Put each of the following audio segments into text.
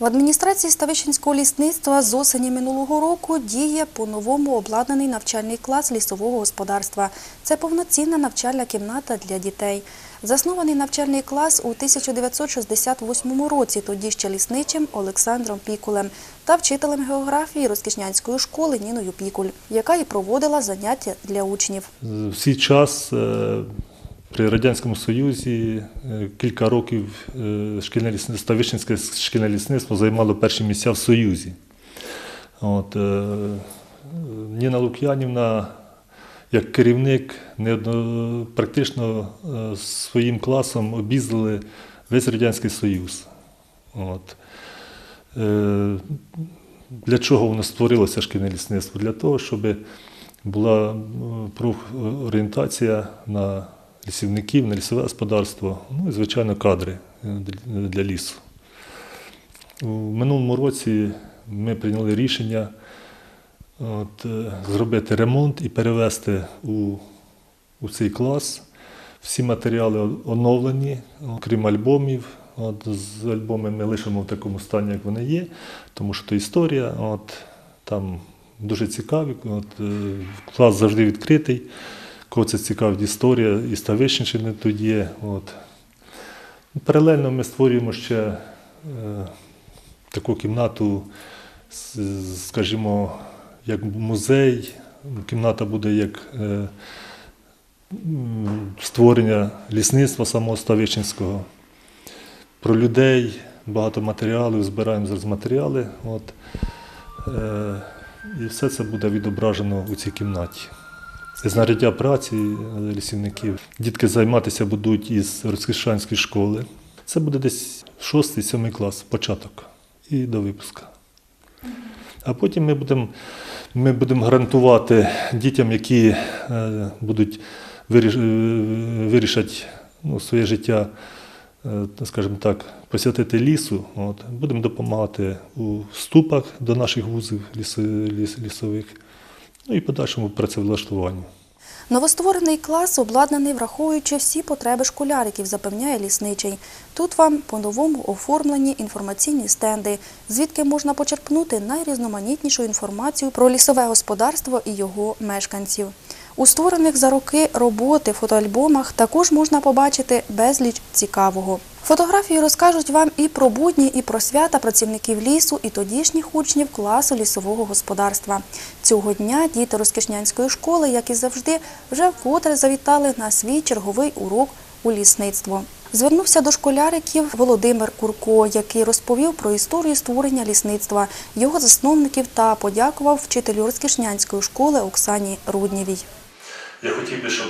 В адміністрації Ставищенського лісництва з осені минулого року діє по-новому обладнаний навчальний клас лісового господарства. Це повноцінна навчальна кімната для дітей. Заснований навчальний клас у 1968 році, тоді ще лісничим Олександром Пікулем та вчителем географії Розкішнянської школи Ніною Пікуль, яка і проводила заняття для учнів. В свій час е, при Радянському Союзі е, кілька років е, шкільне Ставищенське шкільне лісництво займало перші місця в Союзі. От, е, Ніна Лук'янівна, як керівник, неодно- практично своїм класом об'їздили весь Радянський Союз. От. Для чого воно створилося шкільне лісництво? Для того, щоб була профорієнтація на лісівників, на лісове господарство, ну і, звичайно, кадри е, для- лісу. У минулому році ми прийняли рішення от, е, зробити ремонт і перевести у, у цей клас. Всі матеріали оновлені, окрім альбомів. От, з альбоми ми лишимо в такому стані, як вони є, тому що то історія. От, там дуже цікаві. От, е, клас завжди відкритий. Кого це цікавить історія, і Ставищенщини тут є. От. Паралельно ми створюємо ще е, таку кімнату, скажімо, як музей. Кімната буде як е, створення лісництва самого Ставищенського. Про людей багато матеріалів, збираємо зараз матеріали. От. Е, і все це буде відображено у цій кімнаті. Знаряддя праці е, лісівників. Дітки займатися будуть із Розкішанської школи. Це буде десь 6-7 клас, початок і до випуска. А потім ми будемо, ми будемо гарантувати дітям, які е, будуть е, вирішати ну, своє життя, скажімо так, посвятити лісу. От, будемо допомагати у вступах до наших вузів ліс- ліс- лісових, ну і подальшому працевлаштуванню. Новостворений клас обладнаний, враховуючи всі потреби школяриків, запевняє лісничий. Тут вам по-новому оформлені інформаційні стенди, звідки можна почерпнути найрізноманітнішу інформацію про лісове господарство і його мешканців. У створених за роки роботи фотоальбомах також можна побачити безліч цікавого. Фотографії розкажуть вам і про будні, і про свята працівників лісу, і тодішніх учнів класу лісового господарства. Цього дня діти Розкішнянської школи, як і завжди, вже вкотре завітали на свій черговий урок у лісництво. Звернувся до школяриків Володимир Курко, який розповів про історію створення лісництва, його засновників та подякував вчителю Розкішнянської школи Оксані Руднєвій. Я хотів би, щоб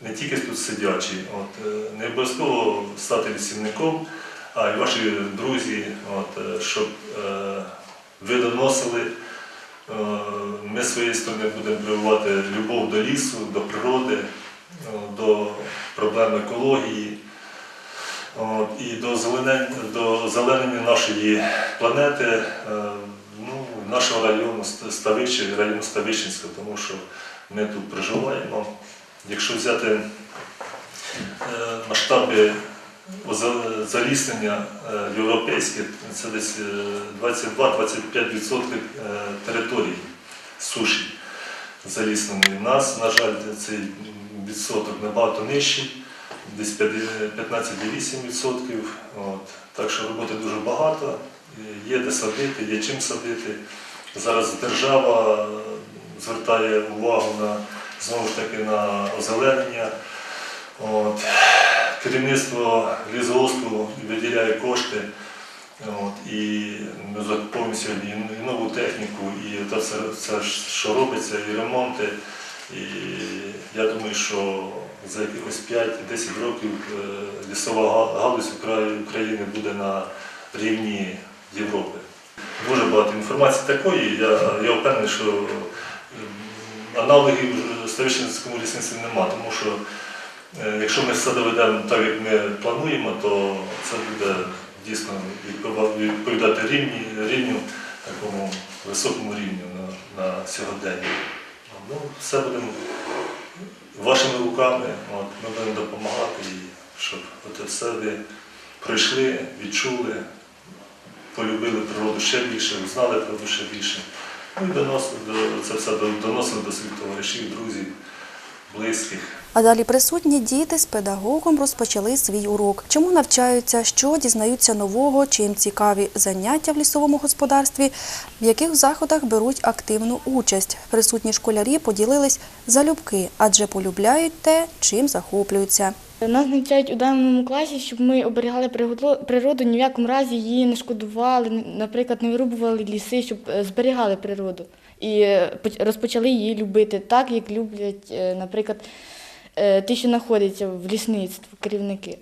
не тільки тут сидячі, от, е, не обов'язково стати лісівником, а й ваші друзі, от, е, щоб е, ви доносили. Е, Ми своєї сторони будемо прививати любов до лісу, до природи, е, до проблем екології от, і до зеленення, до зеленення нашої планети, ну, нашого району Ставище, району Ставищенська, тому що ми тут проживаємо. Якщо взяти е, масштаби заліснення е, європейське, це десь е, 22-25% е, території суші залісненої. У нас, на жаль, цей відсоток набагато нижчий, десь 15,8%. Так що роботи дуже багато, є де садити, є чим садити. Зараз держава звертає увагу на знову ж таки на озеленення. От. Керівництво лісгоспу виділяє кошти. От, і ми закуповуємо сьогодні і нову техніку, і це все, що робиться, і ремонти. І я думаю, що за якихось 5-10 років е, лісова галузь України буде на рівні Європи. Дуже багато інформації такої. Я, я впевнений, що аналогів Ставищенському лісництві нема, тому що е, якщо ми все доведемо так, як ми плануємо, то це буде дійсно відповідати рівні, рівню, такому високому рівню на, на сьогодення. Ну, все будемо вашими руками, от, ми будемо допомагати, і щоб це все ви пройшли, відчули, полюбили природу ще більше, знали природу ще більше. Ну і доносили, це все до- доносили до своїх товаришів, друзів, близьких. А далі присутні діти з педагогом розпочали свій урок. Чому навчаються, що дізнаються нового, чим цікаві заняття в лісовому господарстві, в яких заходах беруть активну участь. Присутні школярі поділились залюбки, адже полюбляють те, чим захоплюються. Нас навчають у даному класі, щоб ми оберігали природу, ні в якому разі її не шкодували, наприклад, не вирубували ліси, щоб е, зберігали природу і е, розпочали її любити так, як люблять, е, наприклад, ті, що знаходяться в лісництві, керівники.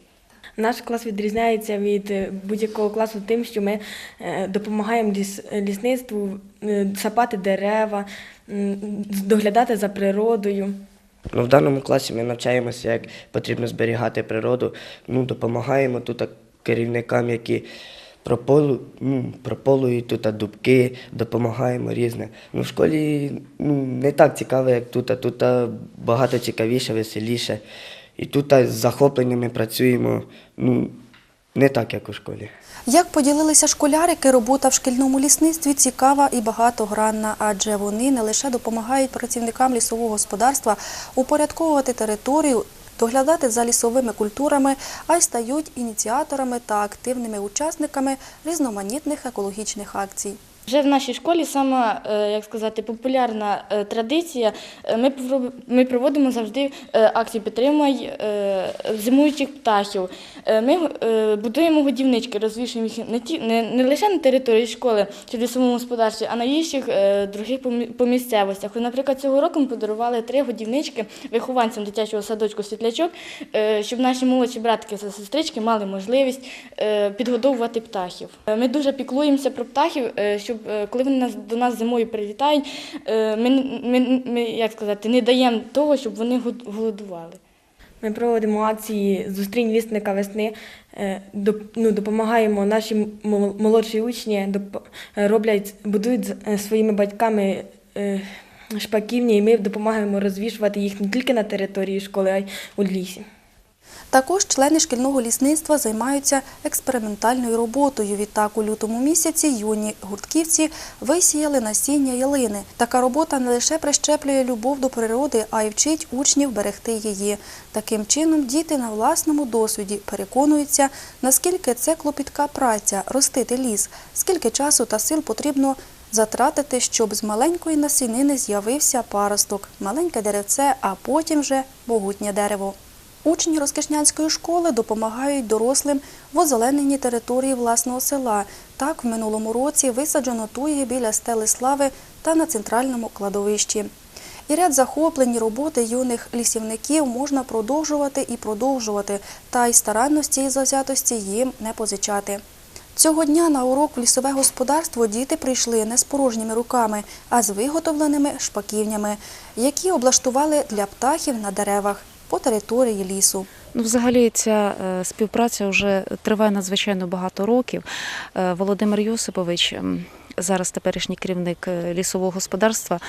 Наш клас відрізняється від е, будь-якого класу тим, що ми е, допомагаємо ліс, лісництву е, сапати дерева, доглядати за природою. Ну, в даному класі ми навчаємося, як потрібно зберігати природу. Ну, допомагаємо тут керівникам, які прополу, ну, прополують тут дубки, допомагаємо різне. Ну, в школі ну, не так цікаво, як тут, а тут багато цікавіше, веселіше. І тут з захопленнями працюємо ну, не так, як у школі. Як поділилися школярики, робота в шкільному лісництві цікава і багатогранна, адже вони не лише допомагають працівникам лісового господарства упорядковувати територію, доглядати за лісовими культурами, а й стають ініціаторами та активними учасниками різноманітних екологічних акцій. Вже в нашій школі сама, е, як сказати, популярна е, традиція. Е, Ми проводимо завжди акцію «Підтримай зимуючих птахів. Ми будуємо годівнички, розвішуємо їх не лише на території школи чи в лісовому господарстві, а на інших других по місцевостях. Наприклад, цього року ми подарували три годівнички вихованцям дитячого садочку світлячок, щоб наші молодші братки та сестрички мали можливість підгодовувати птахів. Ми дуже піклуємося про птахів, е, щоб е, коли вони до нас зимою прилітають, е, ми, ми, ми як сказати, не даємо того, щоб вони голодували. Ми проводимо акції Зустрінь вісника весни, е, ну, допомагаємо наші молодші учні, роблять, будують своїми батьками шпаківні, і ми допомагаємо розвішувати їх не тільки на території школи, а й у лісі. Також члени шкільного лісництва займаються експериментальною роботою. Відтак, у лютому місяці юні гуртківці висіяли насіння ялини. Така робота не лише прищеплює любов до природи, а й вчить учнів берегти її. Таким чином, діти на власному досвіді переконуються, наскільки це клопітка праця ростити ліс, скільки часу та сил потрібно затратити, щоб з маленької насінини з'явився паросток, маленьке деревце, а потім вже могутнє дерево. Учні Розкишнянської школи допомагають дорослим в озелененні території власного села. Так, в минулому році висаджено туї біля стели слави та на центральному кладовищі. І ряд захоплень роботи юних лісівників можна продовжувати і продовжувати, та й старанності і завзятості їм не позичати. Цього дня на урок в лісове господарство діти прийшли не з порожніми руками, а з виготовленими шпаківнями, які облаштували для птахів на деревах по території лісу. Ну, взагалі, ця е, співпраця вже триває надзвичайно багато років. Е, Володимир Йосипович, зараз теперішній керівник е, лісового господарства,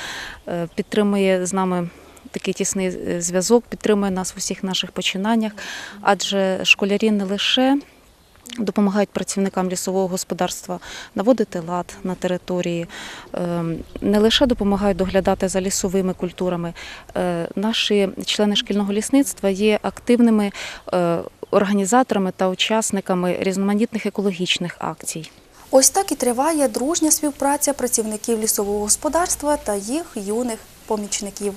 підтримує з нами. Такий тісний зв'язок підтримує нас в усіх наших починаннях, адже школярі не лише допомагають працівникам лісового господарства наводити лад на території, ем, не лише допомагають доглядати за лісовими культурами. Е, Наші члени шкільного лісництва є активними е, організаторами та учасниками різноманітних екологічних акцій. Ось так і триває дружня співпраця працівників лісового господарства та їх юних помічників.